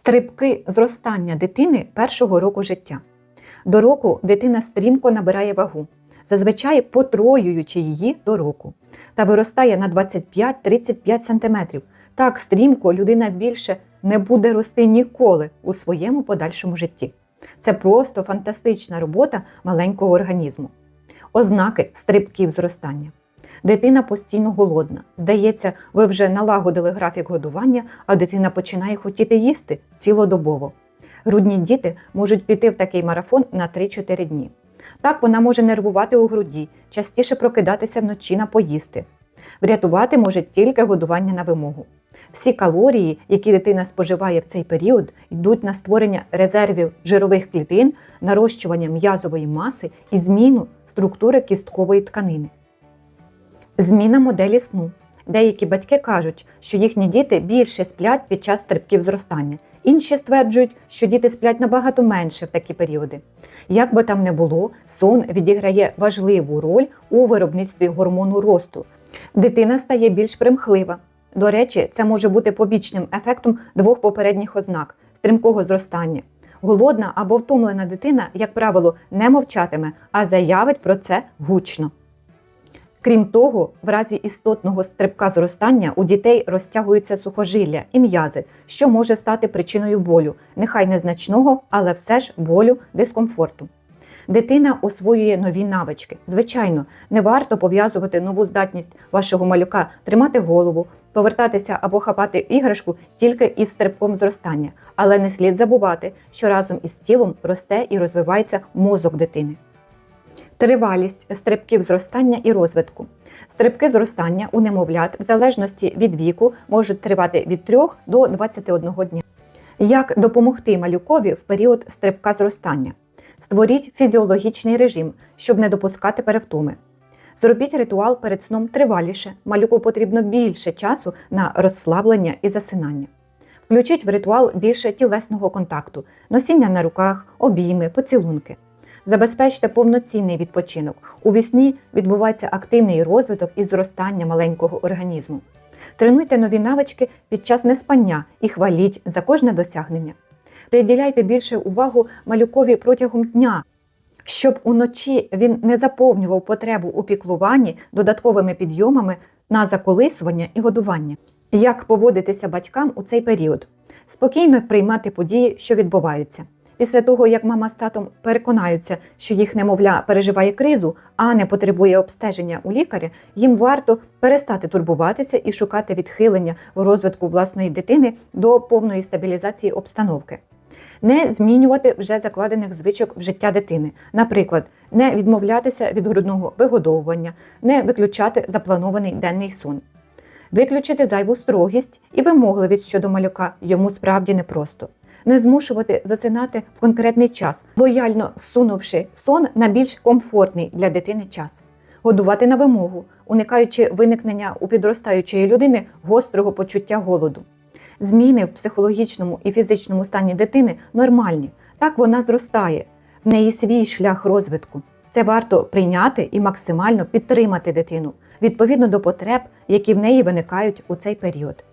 Стрибки зростання дитини першого року життя. До року дитина стрімко набирає вагу, зазвичай потроюючи її до року, та виростає на 25-35 см. Так стрімко людина більше не буде рости ніколи у своєму подальшому житті. Це просто фантастична робота маленького організму. Ознаки стрибків зростання. Дитина постійно голодна. Здається, ви вже налагодили графік годування, а дитина починає хотіти їсти цілодобово. Грудні діти можуть піти в такий марафон на 3-4 дні. Так вона може нервувати у груді, частіше прокидатися вночі на поїсти. Врятувати може тільки годування на вимогу. Всі калорії, які дитина споживає в цей період, йдуть на створення резервів жирових клітин, нарощування м'язової маси і зміну структури кісткової тканини. Зміна моделі сну. Деякі батьки кажуть, що їхні діти більше сплять під час стрибків зростання. Інші стверджують, що діти сплять набагато менше в такі періоди. Як би там не було, сон відіграє важливу роль у виробництві гормону росту. Дитина стає більш примхлива. До речі, це може бути побічним ефектом двох попередніх ознак стрімкого зростання. Голодна або втомлена дитина, як правило, не мовчатиме, а заявить про це гучно. Крім того, в разі істотного стрибка зростання у дітей розтягуються сухожилля і м'язи, що може стати причиною болю, нехай незначного, але все ж болю, дискомфорту. Дитина освоює нові навички. Звичайно, не варто пов'язувати нову здатність вашого малюка тримати голову, повертатися або хапати іграшку тільки із стрибком зростання, але не слід забувати, що разом із тілом росте і розвивається мозок дитини. Тривалість стрибків зростання і розвитку. Стрибки зростання у немовлят в залежності від віку можуть тривати від 3 до 21 дня. Як допомогти малюкові в період стрибка зростання? Створіть фізіологічний режим, щоб не допускати перевтоми. Зробіть ритуал перед сном триваліше, малюку потрібно більше часу на розслаблення і засинання. Включіть в ритуал більше тілесного контакту, носіння на руках, обійми, поцілунки. Забезпечте повноцінний відпочинок. У вісні відбувається активний розвиток і зростання маленького організму. Тренуйте нові навички під час неспання і хваліть за кожне досягнення. Приділяйте більше увагу малюкові протягом дня, щоб уночі він не заповнював потребу у піклуванні додатковими підйомами на заколисування і годування. Як поводитися батькам у цей період? Спокійно приймати події, що відбуваються. Після того, як мама з татом переконаються, що їх немовля переживає кризу, а не потребує обстеження у лікаря, їм варто перестати турбуватися і шукати відхилення в розвитку власної дитини до повної стабілізації обстановки. Не змінювати вже закладених звичок в життя дитини, наприклад, не відмовлятися від грудного вигодовування, не виключати запланований денний сон, виключити зайву строгість і вимогливість щодо малюка. Йому справді непросто не змушувати засинати в конкретний час, лояльно зсунувши сон на більш комфортний для дитини час, годувати на вимогу, уникаючи виникнення у підростаючої людини гострого почуття голоду. Зміни в психологічному і фізичному стані дитини нормальні, так вона зростає, в неї свій шлях розвитку. Це варто прийняти і максимально підтримати дитину відповідно до потреб, які в неї виникають у цей період.